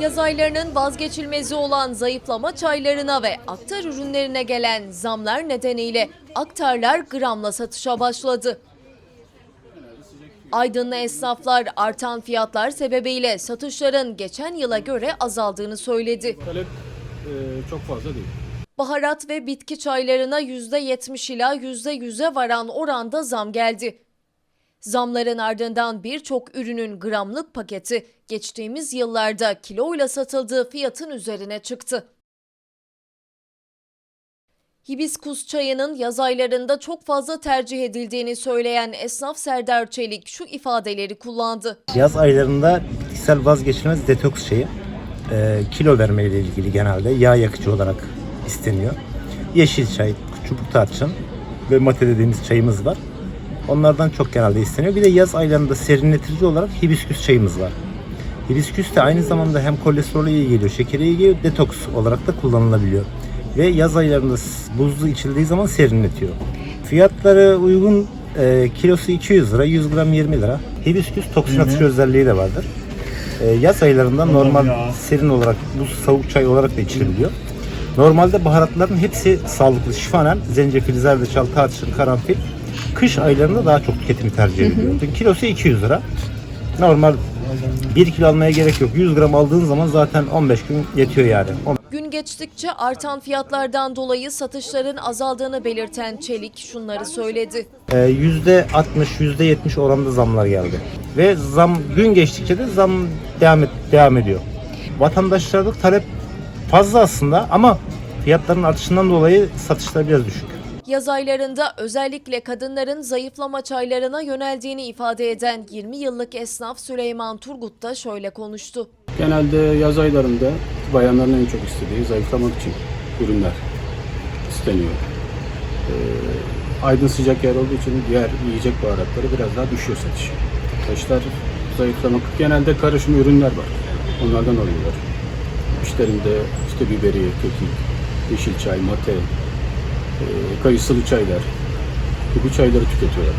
Yaz aylarının vazgeçilmezi olan zayıflama çaylarına ve aktar ürünlerine gelen zamlar nedeniyle aktarlar gramla satışa başladı. Aydınlı esnaflar artan fiyatlar sebebiyle satışların geçen yıla göre azaldığını söyledi. Talep e, çok fazla değil. Baharat ve bitki çaylarına %70 ila %100'e varan oranda zam geldi. Zamların ardından birçok ürünün gramlık paketi geçtiğimiz yıllarda kiloyla satıldığı fiyatın üzerine çıktı. Hibiskus çayının yaz aylarında çok fazla tercih edildiğini söyleyen esnaf Serdar Çelik şu ifadeleri kullandı. Yaz aylarında bitkisel vazgeçilmez detoks şeyi e, kilo vermeyle ilgili genelde yağ yakıcı olarak isteniyor. Yeşil çay, çubuk tarçın ve mate dediğimiz çayımız var. Onlardan çok genelde isteniyor. Bir de yaz aylarında serinletici olarak hibisküs çayımız var. Hibisküs de aynı zamanda hem kolesterole iyi geliyor, şekere iyi geliyor, detoks olarak da kullanılabiliyor. Ve yaz aylarında buzlu içildiği zaman serinletiyor. Fiyatları uygun e, kilosu 200 lira, 100 gram 20 lira. Hibisküs toksin atışı özelliği de vardır. E, yaz aylarında normal serin olarak buz soğuk çay olarak da içilebiliyor. Normalde baharatların hepsi sağlıklı. Şifanen zencefil, zerdeçal, tarçın, karanfil. Kış aylarında daha çok tüketimi tercih ediliyor. Kilosu 200 lira. Normal 1 kilo almaya gerek yok. 100 gram aldığın zaman zaten 15 gün yetiyor yani. Gün geçtikçe artan fiyatlardan dolayı satışların azaldığını belirten Çelik şunları söyledi. Ee, %60, %70 oranda zamlar geldi. Ve zam gün geçtikçe de zam devam, et, devam ediyor. Vatandaşlarda talep fazla aslında ama fiyatların artışından dolayı satışlar biraz düşük. Yaz aylarında özellikle kadınların zayıflama çaylarına yöneldiğini ifade eden 20 yıllık esnaf Süleyman Turgut da şöyle konuştu. Genelde yaz aylarında bayanların en çok istediği zayıflamak için ürünler isteniyor. E, aydın sıcak yer olduğu için diğer yiyecek baharatları biraz daha düşüyor satışı. Taşlar zayıflamak genelde karışım ürünler var. Onlardan alıyorlar. İşlerinde işte biberiye, kekik, yeşil çay, mate, ee, kayısılı çaylar, bu çayları tüketiyorlar.